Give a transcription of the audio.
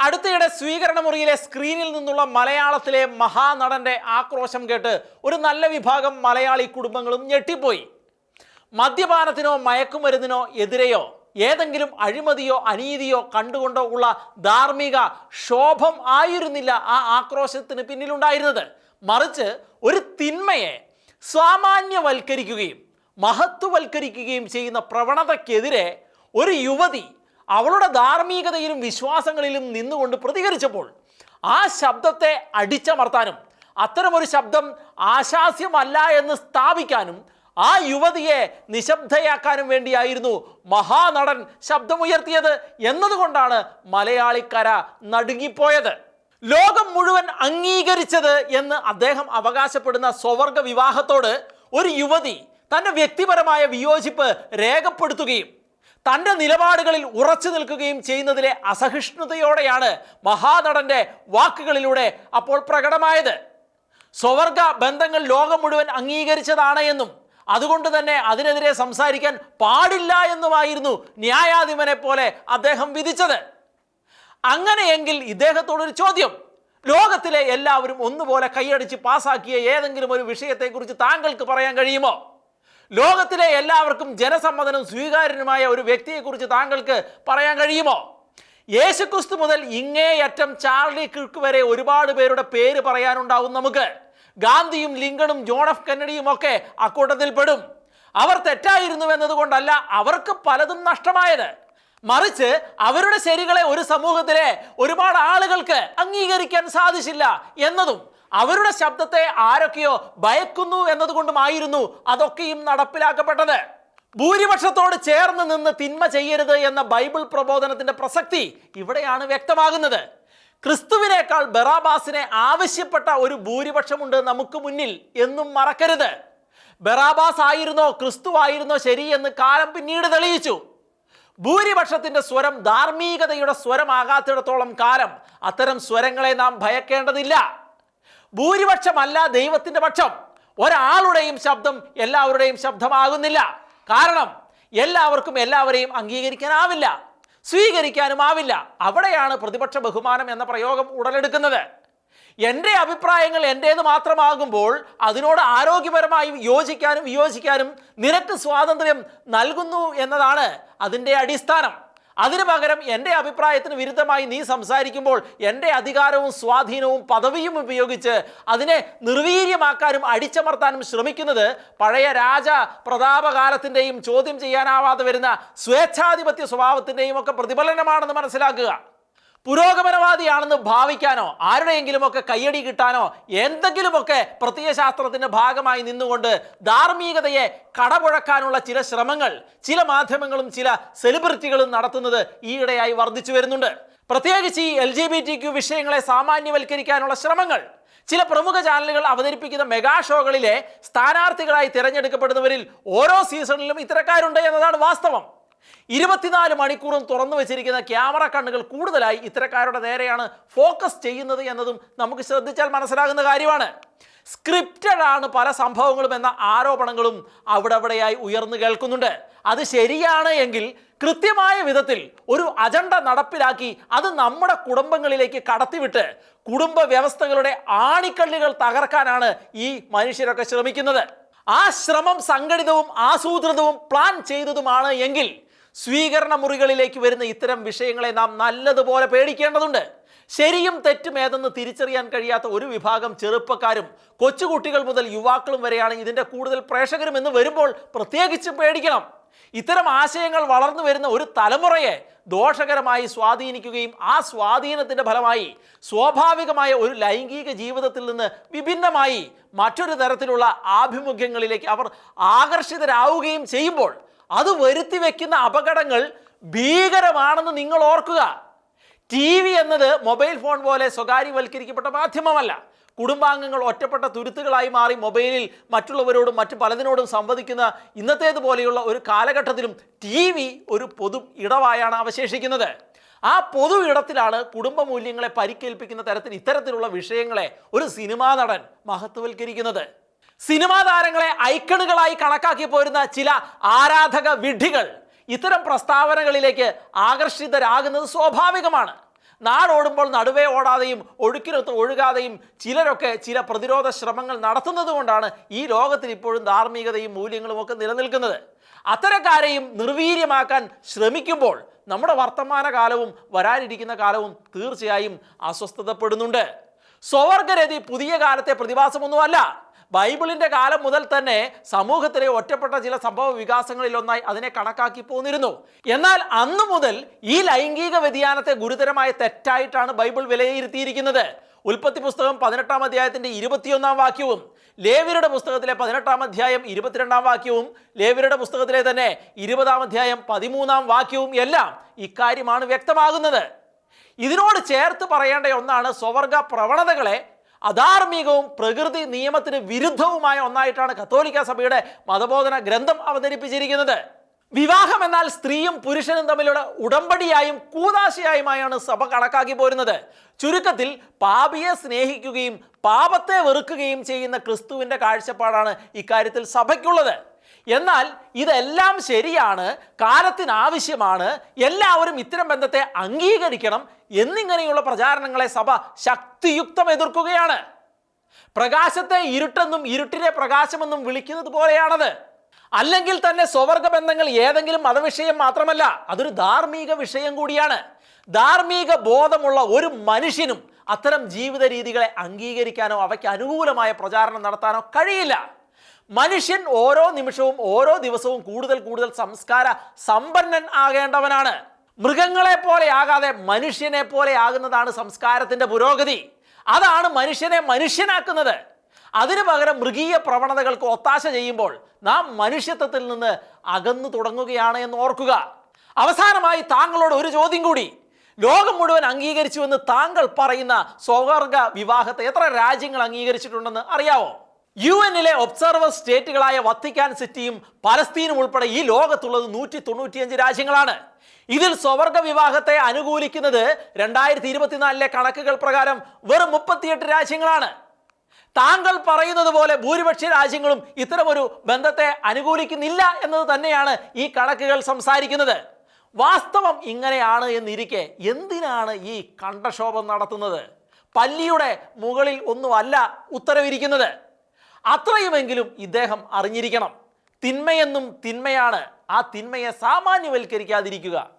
അടുത്തിടെ സ്വീകരണ മുറിയിലെ സ്ക്രീനിൽ നിന്നുള്ള മലയാളത്തിലെ മഹാനടന്റെ ആക്രോശം കേട്ട് ഒരു നല്ല വിഭാഗം മലയാളി കുടുംബങ്ങളും ഞെട്ടിപ്പോയി. മദ്യപാനത്തിനോ മയക്കുമരുന്നിനോ എതിരെയോ ഏതെങ്കിലും അഴിമതിയോ അനീതിയോ കണ്ടുകൊണ്ടോ ഉള്ള ധാർമ്മിക ശോഭം ആയിരുന്നില്ല ആ ആക്രോശത്തിന് പിന്നിലുണ്ടായിരുന്നത്. മറിച്ച് ഒരു തിന്മയെ സാമാന്യവൽക്കരിക്കുകയും മഹത്വവൽക്കരിക്കുകയും ചെയ്യുന്ന പ്രവണതയ്ക്കെതിരെ ഒരു യുവതി അവളുടെ ധാർമ്മികതയിലും വിശ്വാസങ്ങളിലും നിന്നുകൊണ്ട് പ്രതികരിച്ചപ്പോൾ ആ ശബ്ദത്തെ അടിച്ചമർത്താനും അത്തരമൊരു ശബ്ദം ആശാസ്യമല്ല എന്ന് സ്ഥാപിക്കാനും ആ യുവതിയെ നിശബ്ദയാക്കാനും വേണ്ടിയായിരുന്നു മഹാനടൻ ശബ്ദമുയർത്തിയത് എന്നതുകൊണ്ടാണ് മലയാളിക്കര നടുങ്ങിപ്പോയത്. ലോകം മുഴുവൻ അംഗീകരിച്ചത് എന്ന് അദ്ദേഹം അവകാശപ്പെടുന്ന സ്വവർഗ വിവാഹത്തോട് ഒരു യുവതി തന്റെ വ്യക്തിപരമായ വിയോജിപ്പ് രേഖപ്പെടുത്തുകയും തന്റെ നിലപാടുകളിൽ ഉറച്ചു നിൽക്കുകയും ചെയ്യുന്നതിലെ അസഹിഷ്ണുതയോടെയാണ് മഹാനടന്റെ വാക്കുകളിലൂടെ അപ്പോൾ പ്രകടമായത്. സ്വവർഗ ബന്ധങ്ങൾ ലോകം മുഴുവൻ അംഗീകരിച്ചതാണ് എന്നും അതുകൊണ്ട് തന്നെ അതിനെതിരെ സംസാരിക്കാൻ പാടില്ല എന്നുമായിരുന്നു ന്യായാധിപനെ പോലെ അദ്ദേഹം വിധിച്ചത്. അങ്ങനെയെങ്കിൽ ഇദ്ദേഹത്തോടൊരു ചോദ്യം. ലോകത്തിലെ എല്ലാവരും ഒന്നുപോലെ കൈയടിച്ച് പാസാക്കിയ ഏതെങ്കിലും ഒരു വിഷയത്തെക്കുറിച്ച് താങ്കൾക്ക് പറയാൻ കഴിയുമോ? ലോകത്തിലെ എല്ലാവർക്കും ജനസമ്മതനും സ്വീകാര്യനുമായ ഒരു വ്യക്തിയെക്കുറിച്ച് താങ്കൾക്ക് പറയാൻ കഴിയുമോ? യേശുക്രിസ്തു മുതൽ ഇങ്ങേയറ്റം ചാർലി കിർക്ക് വരെ ഒരുപാട് പേരുടെ പേര് പറയാനുണ്ടാവും നമുക്ക്. ഗാന്ധിയും ലിങ്കണും ജോൺ എഫ് കെന്നഡിയും ഒക്കെ അക്കൂട്ടത്തിൽ പെടും. അവർ തെറ്റായിരുന്നു എന്നതുകൊണ്ടല്ല അവർക്ക് പലതും നഷ്ടമായത്. മറിച്ച് അവരുടെ ശരികളെ ഒരു സമൂഹത്തിലെ ഒരുപാട് ആളുകൾക്ക് അംഗീകരിക്കാൻ സാധിച്ചില്ല എന്നതും അവരുടെ ശബ്ദത്തെ ആരൊക്കെയോ ഭയക്കുന്നു എന്നതുകൊണ്ടുമായിരുന്നു അതൊക്കെയും നടപ്പിലാക്കപ്പെട്ടത്. ഭൂരിപക്ഷത്തോട് ചേർന്ന് നിന്ന് തിന്മ ചെയ്യരുത് എന്ന ബൈബിൾ പ്രബോധനത്തിന്റെ പ്രസക്തി ഇവിടെയാണ് വ്യക്തമാകുന്നത്. ക്രിസ്തുവിനേക്കാൾ ബറാബാസിനെ ആവശ്യപ്പെട്ട ഒരു ഭൂരിപക്ഷമുണ്ട് നമുക്ക് മുന്നിൽ എന്നും മറക്കരുത്. ബറാബാസ് ആയിരുന്നോ ക്രിസ്തു ആയിരുന്നോ ശരി എന്ന് കാലം പിന്നീട് തെളിയിച്ചു. ഭൂരിപക്ഷത്തിന്റെ സ്വരം ധാർമ്മികതയുടെ സ്വരമാകാത്തിടത്തോളം കാലം അത്തരം സ്വരങ്ങളെ നാം ഭയക്കേണ്ടതില്ല. ഭൂരിപക്ഷമല്ല ദൈവത്തിന്റെ പക്ഷം. ഒരാളുടെയും ശബ്ദം എല്ലാവരുടെയും ശബ്ദമാകുന്നില്ല. കാരണം എല്ലാവർക്കും എല്ലാവരെയും അംഗീകരിക്കാനാവില്ല. സ്വീകരിക്കാനും ആവില്ല അവിടെയാണ് പ്രതിപക്ഷ ബഹുമാനം എന്ന പ്രയോഗം ഉടലെടുക്കുന്നത്. എന്റെ അഭിപ്രായങ്ങൾ എന്റേത് മാത്രമാകുമ്പോൾ അതിനോട് ആരോഗ്യപരമായി യോജിക്കാനും വിയോജിക്കാനും നിരക്ക് സ്വാതന്ത്ര്യം നൽകുന്നു എന്നതാണ് അതിന്റെ അടിസ്ഥാനം. അതിനു പകരം എന്റെ അഭിപ്രായത്തിന് വിരുദ്ധമായി നീ സംസാരിക്കുമ്പോൾ എന്റെ അധികാരവും സ്വാധീനവും പദവിയും ഉപയോഗിച്ച് അതിനെ നിർവീര്യമാക്കാനും അടിച്ചമർത്താനും ശ്രമിക്കുന്നത് പഴയ രാജ പ്രതാപകാലത്തിന്റെയും ചോദ്യം ചെയ്യാനാവാതെ വരുന്ന സ്വേച്ഛാധിപത്യ സ്വഭാവത്തിന്റെയും ഒക്കെ പ്രതിഫലനമാണെന്ന് മനസ്സിലാക്കുക. പുരോഗമനവാദിയാണെന്ന് ഭാവിക്കാനോ ആരുടെയെങ്കിലുമൊക്കെ കയ്യടി കിട്ടാനോ എന്തെങ്കിലുമൊക്കെ പ്രത്യയശാസ്ത്രത്തിന്റെ ഭാഗമായി നിന്നുകൊണ്ട് ധാർമ്മികതയെ കടപുഴക്കാനുള്ള ചില ശ്രമങ്ങൾ ചില മാധ്യമങ്ങളും ചില സെലിബ്രിറ്റികളും നടത്തുന്നത് ഈയിടെയായി വർദ്ധിച്ചു വരുന്നുണ്ട്. പ്രത്യേകിച്ച് ഈ L G B T Q വിഷയങ്ങളെ സാമാന്യവൽക്കരിക്കാനുള്ള ശ്രമങ്ങൾ. ചില പ്രമുഖ ചാനലുകൾ അവതരിപ്പിക്കുന്ന മെഗാ ഷോകളിലെ സ്ഥാനാർത്ഥികളായി തിരഞ്ഞെടുക്കപ്പെടുന്നവരിൽ ഓരോ സീസണിലും ഇത്തരക്കാരുണ്ട് എന്നതാണ് വാസ്തവം. ഇരുപത്തിനാല് മണിക്കൂറും തുറന്നു വെച്ചിരിക്കുന്ന ക്യാമറ കണ്ണുകൾ കൂടുതലായി ഇത്തരക്കാരുടെ നേരെയാണ് ഫോക്കസ് ചെയ്യുന്നത് എന്നതും നമുക്ക് ശ്രദ്ധിച്ചാൽ മനസ്സിലാകുന്ന കാര്യമാണ്. സ്ക്രിപ്റ്റഡ് ആണ് പല സംഭവങ്ങളും എന്ന ആരോപണങ്ങളും അവിടെ അവിടെയായി ഉയർന്നു കേൾക്കുന്നുണ്ട്. അത് ശരിയാണ് എങ്കിൽ കൃത്യമായ വിധത്തിൽ ഒരു അജണ്ട നടപ്പിലാക്കി അത് നമ്മുടെ കുടുംബങ്ങളിലേക്ക് കടത്തിവിട്ട് കുടുംബ വ്യവസ്ഥകളുടെ ആണിക്കള്ളികൾ തകർക്കാനാണ് ഈ മനുഷ്യരൊക്കെ ശ്രമിക്കുന്നത്. ആ ശ്രമം സംഘടിതവും ആസൂത്രിതവും പ്ലാൻ ചെയ്തതുമാണ് എങ്കിൽ സ്വീകരണ മുറികളിലേക്ക് വരുന്ന ഇത്തരം വിഷയങ്ങളെ നാം നല്ലതുപോലെ പേടിക്കേണ്ടതുണ്ട്. ശരിയും തെറ്റും ഏതെന്ന് തിരിച്ചറിയാൻ കഴിയാത്ത ഒരു വിഭാഗം ചെറുപ്പക്കാരും കൊച്ചുകുട്ടികൾ മുതൽ യുവാക്കളും വരെയാണ് ഇതിന്റെ കൂടുതൽ പ്രേക്ഷകരും എന്ന് വരുമ്പോൾ പ്രത്യേകിച്ചും പേടിക്കണം. ഇത്തരം ആശയങ്ങൾ വളർന്നു വരുന്ന ഒരു തലമുറയെ ദോഷകരമായി സ്വാധീനിക്കുകയും ആ സ്വാധീനത്തിന്റെ ഫലമായി സ്വാഭാവികമായ ഒരു ലൈംഗിക ജീവിതത്തിൽ നിന്ന് വിഭിന്നമായി മറ്റൊരു തരത്തിലുള്ള ആഭിമുഖ്യങ്ങളിലേക്ക് അവർ ആകർഷിതരാവുകയും ചെയ്യുമ്പോൾ അത് വരുത്തി വെക്കുന്ന അപകടങ്ങൾ ഭീകരമാണെന്ന് നിങ്ങൾ ഓർക്കുക. ടി വി എന്നത് മൊബൈൽ ഫോൺ പോലെ സ്വകാര്യവൽക്കരിക്കപ്പെട്ട മാധ്യമമല്ല. കുടുംബാംഗങ്ങൾ ഒറ്റപ്പെട്ട തുരുത്തുകളായി മാറി മൊബൈലിൽ മറ്റുള്ളവരോടും മറ്റു പലതിനോടും സംവദിക്കുന്ന ഇന്നത്തേതുപോലെയുള്ള ഒരു കാലഘട്ടത്തിലും ടി വി ഒരു പൊതു ഇടവായാണ് അവശേഷിക്കുന്നത്. ആ പൊതു ഇടത്തിലാണ് കുടുംബ മൂല്യങ്ങളെ പരിക്കേൽപ്പിക്കുന്ന തരത്തിൽ ഇത്തരത്തിലുള്ള വിഷയങ്ങളെ ഒരു സിനിമാ നടൻ മഹത്വവൽക്കരിക്കുന്നത്. സിനിമാ താരങ്ങളെ ഐക്കണുകളായി കണക്കാക്കി പോരുന്ന ചില ആരാധക വിഡ്ഢികൾ ഇത്തരം പ്രസ്താവനകളിലേക്ക് ആകർഷിതരാകുന്നത് സ്വാഭാവികമാണ്. നാടോടുമ്പോൾ നടുവേ ഓടാതെയും ഒഴുക്കിനൊത്ത് ഒഴുകാതെയും ചിലരൊക്കെ ചില പ്രതിരോധ ശ്രമങ്ങൾ നടത്തുന്നത് കൊണ്ടാണ് ഈ ലോകത്തിൽ ഇപ്പോഴും ധാർമ്മികതയും മൂല്യങ്ങളും ഒക്കെ നിലനിൽക്കുന്നത്. അത്തരക്കാരെയും നിർവീര്യമാക്കാൻ ശ്രമിക്കുമ്പോൾ നമ്മുടെ വർത്തമാന കാലവും വരാനിരിക്കുന്ന കാലവും തീർച്ചയായും അസ്വസ്ഥതപ്പെടുന്നുണ്ട്. സ്വവർഗരതി പുതിയ കാലത്തെ പ്രതിഭാസമൊന്നുമല്ല. ബൈബിളിന്റെ കാലം മുതൽ തന്നെ സമൂഹത്തിലെ ഒറ്റപ്പെട്ട ചില സംഭവ വികാസങ്ങളിലൊന്നായി അതിനെ കണക്കാക്കി പോന്നിരുന്നു. എന്നാൽ അന്നു മുതൽ ഈ ലൈംഗിക വ്യതിയാനത്തെ ഗുരുതരമായ തെറ്റായിട്ടാണ് ബൈബിൾ വിലയിരുത്തിയിരിക്കുന്നത്. ഉൽപ്പത്തി പുസ്തകം പതിനെട്ടാം അധ്യായത്തിന്റെ ഇരുപത്തിയൊന്നാം വാക്യവും ലേവിയുടെ പുസ്തകത്തിലെ പതിനെട്ടാം അധ്യായം ഇരുപത്തിരണ്ടാം വാക്യവും ലേവിയുടെ പുസ്തകത്തിലെ തന്നെ ഇരുപതാം അധ്യായം പതിമൂന്നാം വാക്യവും എല്ലാം ഇക്കാര്യമാണ് വ്യക്തമാകുന്നത്. ഇതിനോട് ചേർത്ത് പറയേണ്ട ഒന്നാണ് സ്വവർഗ പ്രവണതകളെ അധാർമികവും പ്രകൃതി നിയമത്തിന് വിരുദ്ധവുമായ ഒന്നായിട്ടാണ് കത്തോലിക്ക സഭയുടെ മതബോധന ഗ്രന്ഥം അവതരിപ്പിച്ചിരിക്കുന്നത്. വിവാഹം എന്നാൽ സ്ത്രീയും പുരുഷനും തമ്മിലുള്ള ഉടമ്പടിയായും കൂതാശയായുമായാണ് സഭ കണക്കാക്കി പോരുന്നത്. ചുരുക്കത്തിൽ പാപിയെ സ്നേഹിക്കുകയും പാപത്തെ വെറുക്കുകയും ചെയ്യുന്ന ക്രിസ്തുവിന്റെ കാഴ്ചപ്പാടാണ് ഇക്കാര്യത്തിൽ സഭയ്ക്കുള്ളത്. എന്നാൽ ഇതെല്ലാം ശരിയാണ് കാലത്തിനാവശ്യമാണ് എല്ലാവരും ഇത്തരം ബന്ധത്തെ അംഗീകരിക്കണം എന്നിങ്ങനെയുള്ള പ്രചാരണങ്ങളെ സഭ ശക്തിയുക്തം എതിർക്കുകയാണ്. പ്രകാശത്തെ ഇരുട്ടെന്നും ഇരുട്ടിനെ പ്രകാശമെന്നും വിളിക്കുന്നത് പോലെയാണത്. അല്ലെങ്കിൽ തന്നെ സ്വവർഗ ബന്ധങ്ങൾ ഏതെങ്കിലും മതവിഷയം മാത്രമല്ല അതൊരു ധാർമ്മിക വിഷയം കൂടിയാണ്. ധാർമ്മിക ബോധമുള്ള ഒരു മനുഷ്യനും അത്തരം ജീവിത രീതികളെ അംഗീകരിക്കാനോ അവയ്ക്ക് അനുകൂലമായ പ്രചാരണം നടത്താനോ കഴിയില്ല. മനുഷ്യൻ ഓരോ നിമിഷവും ഓരോ ദിവസവും കൂടുതൽ കൂടുതൽ സംസ്കാര സമ്പന്നൻ ആകേണ്ടവനാണ്. മൃഗങ്ങളെ പോലെ ആകാതെ മനുഷ്യനെ പോലെ ആകുന്നതാണ് സംസ്കാരത്തിന്റെ പുരോഗതി. അതാണ് മനുഷ്യനെ മനുഷ്യനാക്കുന്നത്. അതിനു പകരം മൃഗീയ പ്രവണതകൾക്ക് ഒത്താശ ചെയ്യുമ്പോൾ നാം മനുഷ്യത്വത്തിൽ നിന്ന് അകന്നു തുടങ്ങുകയാണ് എന്ന് ഓർക്കുക. അവസാനമായി താങ്കളോട് ഒരു ചോദ്യം കൂടി. ലോകം മുഴുവൻ അംഗീകരിച്ചുവെന്ന് താങ്കൾ പറയുന്ന സ്വവർഗ വിവാഹത്തെ എത്ര രാജ്യങ്ങൾ അംഗീകരിച്ചിട്ടുണ്ടെന്ന് അറിയാവോ? യു എന്നിലെ ഒബ്സർവർ സ്റ്റേറ്റുകളായ വത്തിക്കാൻ സിറ്റിയും പലസ്തീനും ഉൾപ്പെടെ ഈ ലോകത്തുള്ളത് നൂറ്റി തൊണ്ണൂറ്റിയഞ്ച് രാജ്യങ്ങളാണ്. ഇതിൽ സ്വവർഗ വിവാഹത്തെ അനുകൂലിക്കുന്നത് രണ്ടായിരത്തി ഇരുപത്തിനാലിലെ കണക്കുകൾ പ്രകാരം വെറും മുപ്പത്തിയെട്ട് രാജ്യങ്ങളാണ്. താങ്കൾ പറയുന്നത് പോലെ ഭൂരിപക്ഷ രാജ്യങ്ങളും ഇത്തരമൊരു ബന്ധത്തെ അനുകൂലിക്കുന്നില്ല എന്നത് തന്നെയാണ് ഈ കണക്കുകൾ സംസാരിക്കുന്നത്. വാസ്തവം ഇങ്ങനെയാണ് എന്നിരിക്കെ എന്തിനാണ് ഈ കണ്ടക്ഷോഭം നടത്തുന്നത്? പല്ലിയുടെ മുകളിൽ ഒന്നുമല്ല ഉത്തരവിരിക്കുന്നത്. അത്രയുമെങ്കിലും ഇദ്ദേഹം അറിഞ്ഞിരിക്കണം. തിന്മയെന്നും തിന്മയാണ്. ആ തിന്മയെ സാമാന്യവൽക്കരിക്കാതിരിക്കുക.